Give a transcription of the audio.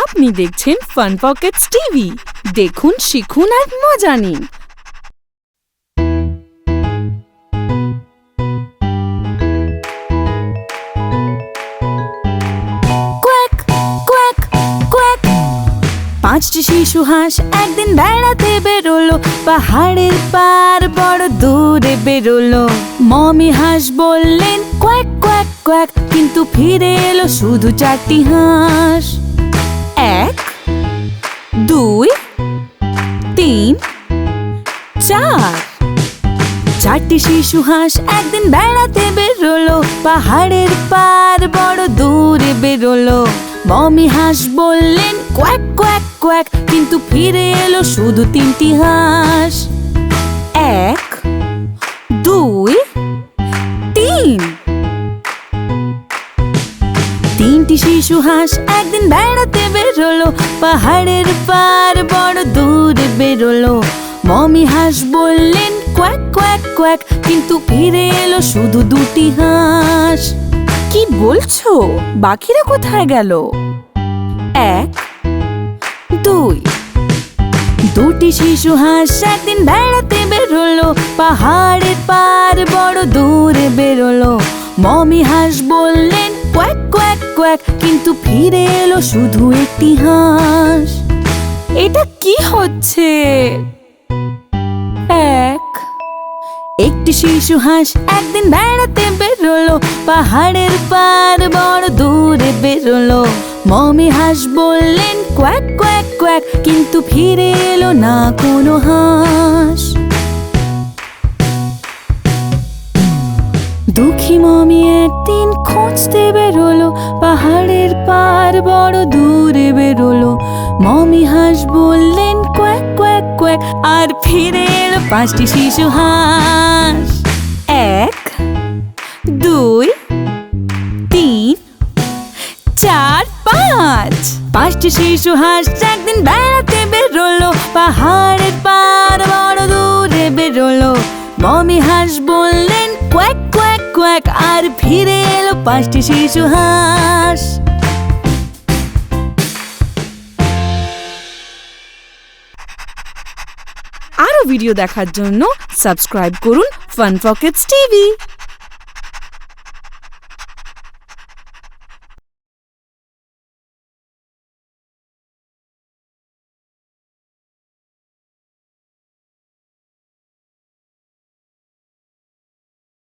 আপনি দেখছেন fun Pockets TV. দেখুন, শিখুন আর মজা নিন। পাঁচটি শিশু হাঁস একদিন বেড়াতে বেরোলো, পাহাড়ের পার বড় দূরে বেরোলো। মমি হাঁস বললেন কোয়াক কোয়াক কোয়াক কিন্তু ফিরে এলো শুধু চারটি হাঁস। এক, দুই, তিন, চার। চারটি শিশু হাঁস একদিন বেড়াতে বেরোলো, পাহাড়ের পার বড় দূরে বেরোলো। মমি হাঁস বললেন, কোয়াক কোয়াক কোয়াক, কিন্তু ফিরে এলো শুধু তিনটি হাঁস। এক তিনটি শিশু হাঁস একদিন বেড়াতে বেরোলো পাহাড়ের পার বড় দূরে বেরোলো। মমি হাঁস বললেন কোয়াক কোয়াক কোয়াক কিন্তু ফিরে এলো শুধু দুটি হাঁস। কি বলছো? বাকিরা কোথায় গেল? এক দুই। দুটি শিশু হাঁস একদিন বেড়াতে বেরোলো পাহাড়ের পার বড় দূরে বেরোলো। মমি হাঁস বললেন কোয়াক, কিন্তু ফিরে এলো শুধু একটি হাঁস। এটা কি হচ্ছে? এক। একটি শিশু হাঁস একদিন বেড়াতে বেরোলো, পাহাড়ের পার বড় দূরে বেরোলো। মমি হাঁস বললেন, কোয়াক কোয়াক কোয়াক, কিন্তু ফিরে এলো না কোনো হাঁস। দুঃখী মমি একদিন খুঁজতে বেরোলো, পাহাড়ের পার বড় দূরে বেরোলো। মমি হাঁস বললেন, কোয়াক কোয়াক কোয়াক, আর ফিরে এলো পাঁচটি শিশু হাঁস। এক, দুই, তিন, চার, পাঁচ। পাঁচটি শিশু হাঁস একদিন বেড়াতে বেরোলো, পাহাড়ের পার বড় দূরে বেরোলো। মমি হাঁস বললেন, কোয়াক কোয়াক কোয়াক আর ফিরে এলো পাঁচটি শিশু হাস। আরও ভিডিও দেখার জন্য সাবস্ক্রাইব করুন ফান পকেটস টিভি।